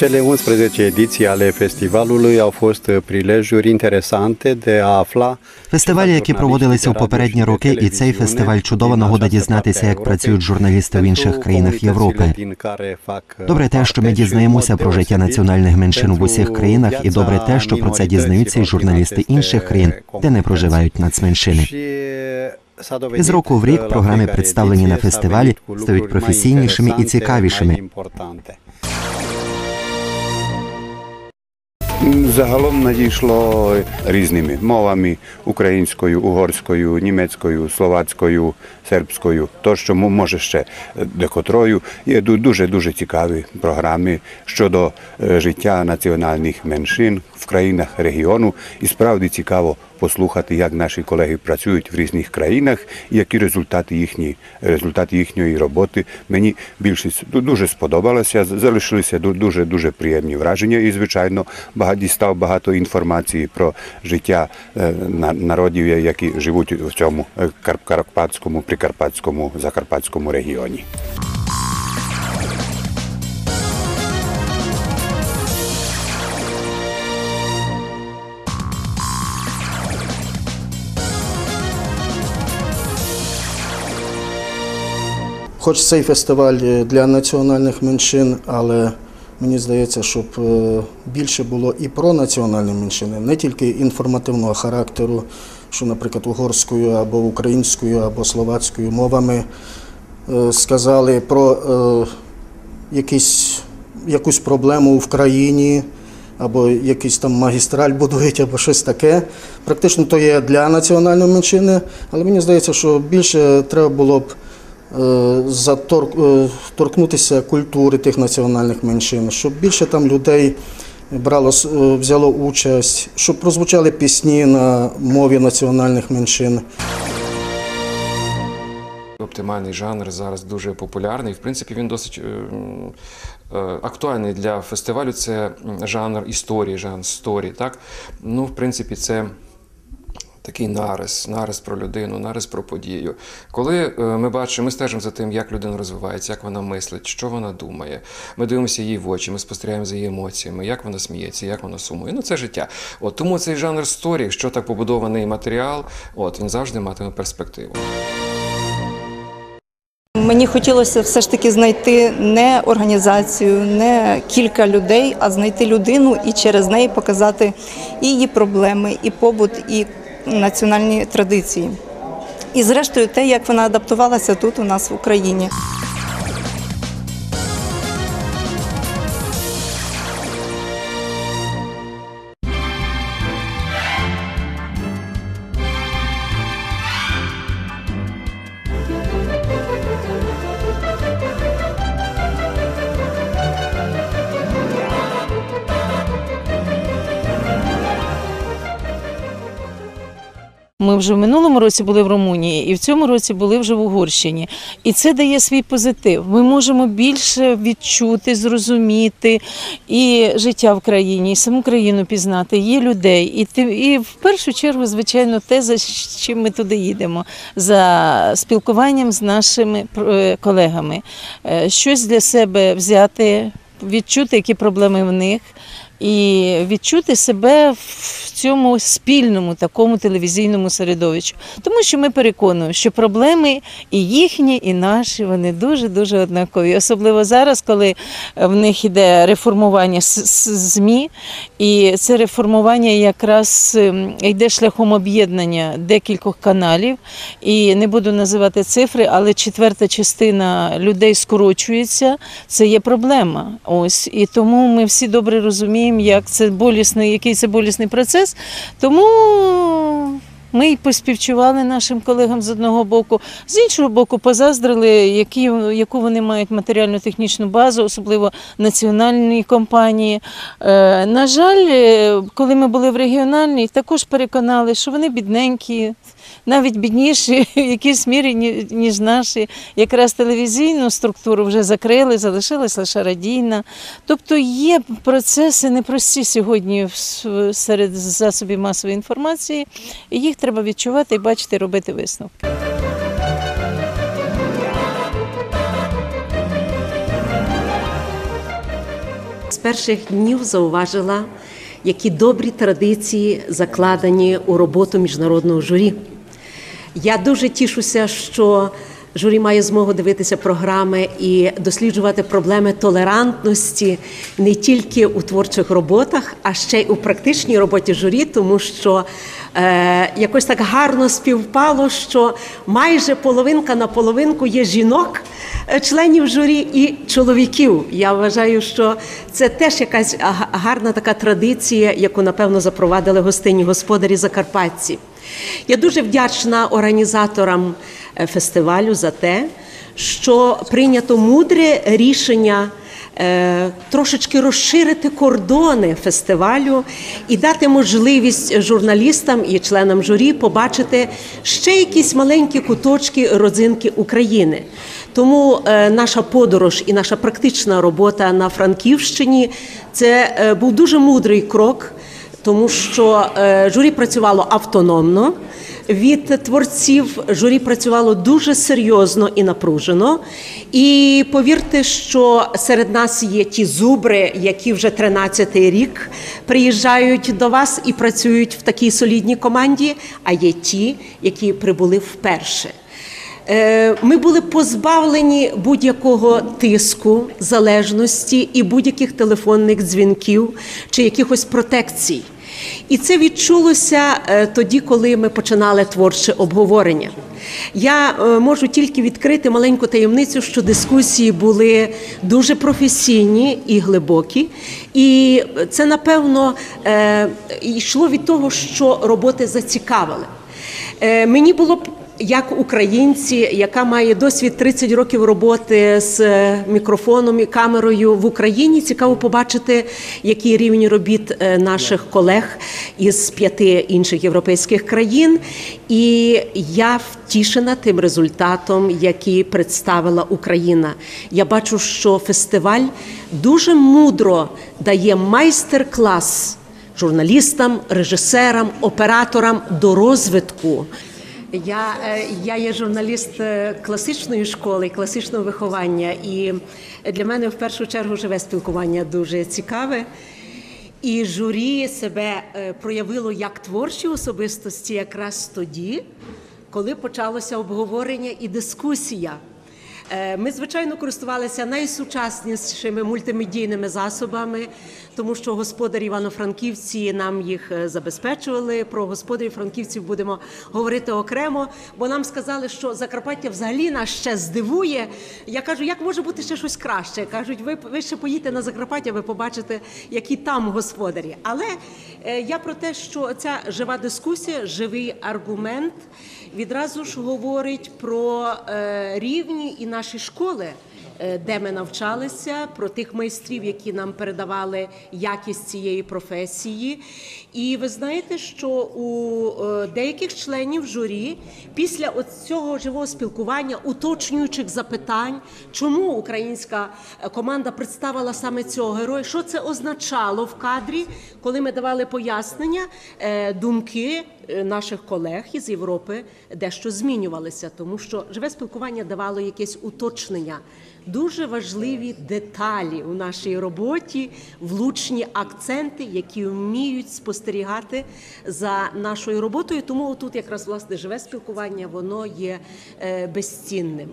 Cele 11 ediții ale festivalului au fost prilejuri interesante de a afla Фестивалі, які проводилися у попередні роки, і цей фестиваль чудова нагода дізнатися, як працюють журналісти в інших країнах Європи. Добре те, що ми дізнаємося про життя національних меншин в усіх країнах, і добре те, що про це дізнаються й журналісти інших країн, де не проживають нацменшини. І з року в рік програми, представлені на фестивалі, стають професійнішими і цікавішими. Mm. Загалом надійшло різними мовами українською, угорською, німецькою, словацькою, сербською, то що може ще декотрою. Є дуже дуже цікаві програми щодо е, життя національних меншин в країнах регіону. І справді цікаво послухати, як наші колеги працюють в різних країнах і які результати їхні результати їхньої роботи. Мені більшість дуже сподобалося. Залишилися дуже дуже приємні враження. І звичайно, багато дістав багато інформації про життя е, народів, які живуть в цьому е, карпатському, прикарпатському, закарпатському регіоні. Хоч цей фестиваль е, для національних меншин, але мені здається, щоб е, більше було і про національні меншини, не тільки інформативного характеру, що, наприклад, угорською або українською, або словацькою мовами е, сказали про е, якісь, якусь проблему в країні. Або якийсь там магістраль будують, або щось таке. Практично то є для національної меншини, але мені здається, що більше треба було б торкнутися культури тих національних меншин, щоб більше там людей брало, е, взяло участь, щоб прозвучали пісні на мові національних меншин. Оптимальний жанр зараз дуже популярний. В принципі, він досить е, е, актуальний для фестивалю. Це жанр історії, жанр сторі. Так? Ну, в принципі, це. Такий нарис, нарис про людину, нарис про подію. Коли е, ми бачимо, ми стежимо за тим, як людина розвивається, як вона мислить, що вона думає. Ми дивимося її в очі, ми спостерігаємо за її емоціями, як вона сміється, як вона сумує. Ну це життя. От тому цей жанр сторі, якщо так побудований матеріал, от він завжди матиме перспективу. Мені хотілося все ж таки знайти не організацію, не кілька людей, а знайти людину і через неї показати і її проблеми, і побут, і національні традиції. І зрештою те, як вона адаптувалася тут у нас в Україні. Вже в минулому році були в Румунії, і в цьому році були вже в Угорщині. І це дає свій позитив. Ми можемо більше відчути, зрозуміти і життя в країні, і саму країну пізнати, є людей. І ти, і в першу чергу, звичайно, те, за чим ми туди їдемо, за спілкуванням з нашими е, колегами, Е, щось для себе взяти, відчути, які проблеми в них. І відчути себе в цьому спільному такому телевізійному середовищі. Тому що ми переконуємо, що проблеми і їхні, і наші, вони дуже-дуже однакові. Особливо зараз, коли в них іде реформування ЗМІ, і це реформування якраз ем, йде шляхом об'єднання декількох каналів. І не буду називати цифри, але четверта частина людей скорочується. Це є проблема. Ось і тому ми всі добре розуміємо, як це болісний, який це болісний процес. Тому ми й поспівчували нашим колегам з одного боку, з іншого боку, позаздрили, які, яку вони мають матеріально-технічну базу, особливо національні компанії. Е, на жаль, е, коли ми були в регіональній, також переконали, що вони бідненькі, навіть бідніші в якійсь мірі, ні- ніж наші. Якраз телевізійну структуру вже закрили, залишилась лише радійна. Тобто є процеси непрості сьогодні серед засобів масової інформації, і їх треба відчувати бачити, робити висновки. З перших днів зауважила, які добрі традиції закладені у роботу міжнародного журі. Я дуже тішуся, що журі має змогу дивитися програми і досліджувати проблеми толерантності не тільки у творчих роботах, а ще й у практичній роботі журі, тому що е, якось так гарно співпало, що майже половинка на половинку є жінок. е, Членів журі і чоловіків. Я вважаю, що це теж якась га- гарна така традиція, яку напевно запровадили гостинні господарі Закарпатці. Я дуже вдячна організаторам е, фестивалю за те, що прийнято мудре рішення е, трошечки розширити кордони фестивалю і дати можливість журналістам і членам журі побачити ще якісь маленькі куточки родзинки України. Тому е, наша подорож і наша практична робота на Франківщині це був дуже мудрий крок тому що е, журі працювало автономно. Від творців журі працювало дуже серйозно і напружено. І повірте, що серед нас є ті зубри, які вже 13-й рік приїжджають до вас і працюють в такій солідній команді. А є ті, які прибули вперше. Е, Ми були позбавлені будь-якого тиску, залежності і будь-яких телефонних дзвінків чи якихось протекцій. І це відчулося е, тоді, коли ми починали творче обговорення. Я е, можу тільки відкрити маленьку таємницю, що дискусії були дуже професійні і глибокі, і це напевно йшло від того, що роботи зацікавили. Мені було як українці, яка має досвід 30 років роботи з е, мікрофоном і камерою в Україні, цікаво побачити, який рівень робіт е, наших колег із п'яти інших європейських країн. І я втішена тим результатом, який представила Україна. Я бачу, що фестиваль дуже мудро дає майстер-клас журналістам, режисерам, операторам до розвитку. Я, е, я є журналіст е, класичної школи, класичного виховання, і для мене в першу чергу живе спілкування дуже цікаве. І журі себе е, проявило як творчі особистості якраз тоді, коли почалося обговорення і дискусія. Е, Ми, звичайно, користувалися найсучаснішими мультимедійними засобами, тому що господарі Івано-Франківці нам їх е, забезпечували. Про господарів Франківців будемо говорити окремо, бо нам сказали, що Закарпаття взагалі нас ще здивує. Я кажу, як може бути ще щось краще? Кажуть, ви, ви ще поїдете на Закарпаття, ви побачите, які там господарі. Але я про те, що ця жива дискусія, живий аргумент відразу ж говорить про е, рівні і наші школи. Е, Де ми навчалися, про тих майстрів, які нам передавали якість цієї професії. І ви знаєте, що у е, деяких членів журі після цього живого спілкування, уточнюючих запитань, чому українська е, команда представила саме цього героя, що це означало в кадрі, коли ми давали пояснення, думки наших колег із Європи дещо змінювалися, тому що живе спілкування давало якесь уточнення. Дуже важливі деталі у нашій роботі, влучні акценти, які вміють спостерігати за нашою роботою. Тому тут якраз власне живе спілкування, воно є е, безцінним.